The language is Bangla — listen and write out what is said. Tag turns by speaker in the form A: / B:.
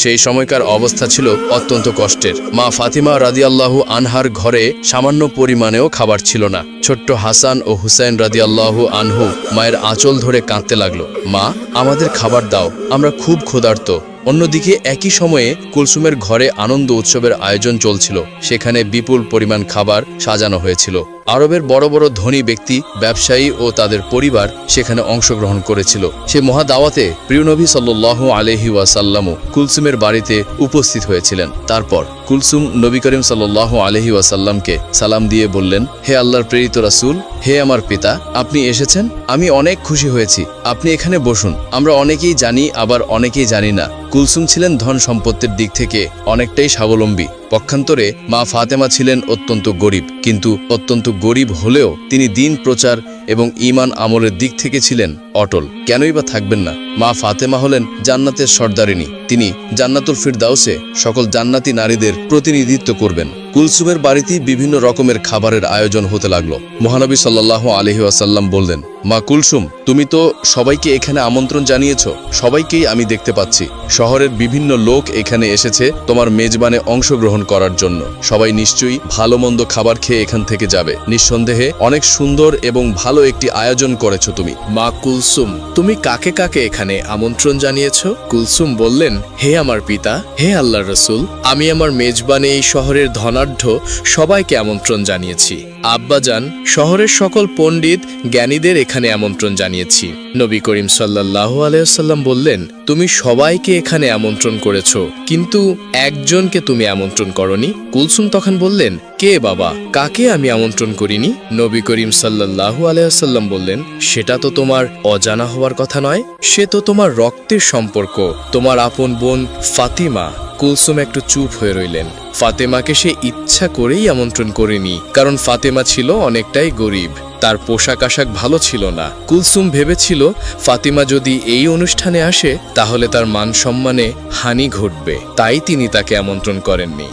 A: সেই সময়কার অবস্থা ছিল অত্যন্ত কষ্টের। মা ফাতিমা রাদিয়াল্লাহু আনহার ঘরে সামান্য পরিমাণেও খাবার ছিল না। ছোট্ট হাসান ও হুসাইন রাদিয়াল্লাহু আনহু মায়ের আঁচল ধরে কাঁদতে লাগল। মা, আমাদের খাবার দাও, আমরা খুব ক্ষুধার্ত। অন্যদিকে একই সময়ে কুলসুমের ঘরে আনন্দ উৎসবের আয়োজন চলছিল। সেখানে বিপুল পরিমাণ খাবার সাজানো হয়েছিল। আরবের বড় বড় ধনী ব্যক্তি, ব্যবসায়ী ও তাদের পরিবার সেখানে অংশগ্রহণ করেছিল। সে মহাদাওয়াতে প্রিয়নবী সাল্লাহ আলহি ওয়াসাল্লামও কুলসুমের বাড়িতে উপস্থিত হয়েছিলেন। তারপর কুলসুম নবী করিম সাল্লাহ আলহি ওয়াসাল্লামকে সালাম দিয়ে বললেন, হে আল্লাহর প্রেরিত রাসুল, হে আমার পিতা, আপনি এসেছেন? আমি অনেক খুশি হয়েছি। আপনি এখানে বসুন, আমরা অনেকেই জানি, আবার অনেকেই জানি না। কুলসুম ছিলেন ধন সম্পত্তির দিক থেকে অনেকটাই স্বাবলম্বী। পক্ষান্তরে মা ফাতেমা ছিলেন অত্যন্ত গরিব, কিন্তু অত্যন্ত গরিব হলেও তিনি দিন প্রচার এবং ঈমান আমলের দিক থেকে ছিলেন অটল। কেনই বা থাকবেন না? মা ফাতেমা হলেন জান্নাতের সর্দারিনী। তিনি জান্নাতুল ফিরদাউসে সকল জান্নাতি নারীদের প্রতিনিধিত্ব করবেন। কুলসুমের বাড়িতেই বিভিন্ন রকমের খাবারের আয়োজন হতে লাগল। মহানবী সাল্লাহ আলহি আসাল্লাম বললেন মা কুলসুম, তুমি তো সবাইকে এখানে আমন্ত্রণ জানিয়েছ। সবাইকেই আমি দেখতে পাচ্ছি। শহরের বিভিন্ন লোক এখানে এসেছে তোমার মেজবানে অংশগ্রহণ করার জন্য। সবাই নিশ্চয়ই ভালো মন্দ খাবার খেয়ে এখান থেকে যাবে। নিঃসন্দেহে অনেক সুন্দর এবং ভালো একটি আয়োজন করেছ তুমি।
B: মা কুলসুম, তুমি কাকে কাকে এখানে আমন্ত্রণ জানিয়েছ? কুলসুম বললেন, হে আমার পিতা, হে আল্লাহ রসুল, আমি আমার মেজবানে এই শহরের ধনাঢ্য সবাইকে আমন্ত্রণ জানিয়েছি। আব্বাজান, শহরের সকল পণ্ডিত, জ্ঞানীদের এখানে আমন্ত্রণ জানিয়েছি। নবী করিম সাল্লাহ আলাইসাল্লাম বললেন, তুমি সবাইকে এখানে আমন্ত্রণ করেছ, কিন্তু একজনকে তুমি আমন্ত্রণ করনি? কুলসুম তখন বললেন, কে বাবা? কাকে আমি আমন্ত্রণ করিনি? নবী করিম সাল্লাহু আলাইসাল্লাম বললেন, সেটা তো তোমার অজানা হওয়ার কথা নয়, সে তো তোমার রক্তের সম্পর্ক। তোমার আপন বোন ফাতিমা কুলসুম একটু চুপ হয়ে রইলেন। ফাতেমাকে সে ইচ্ছা করেই আমন্ত্রণ করেনি, কারণ ফাতেমা ছিল অনেকটাই গরিব, তার পোশাক আশাক ভালো ছিল না। কুলসুম ভেবেছিল, ফাতিমা যদি এই অনুষ্ঠানে আসে, তাহলে তার মান সম্মানে হানি ঘটবে, তাই তিনি তাকে আমন্ত্রণ করেননি।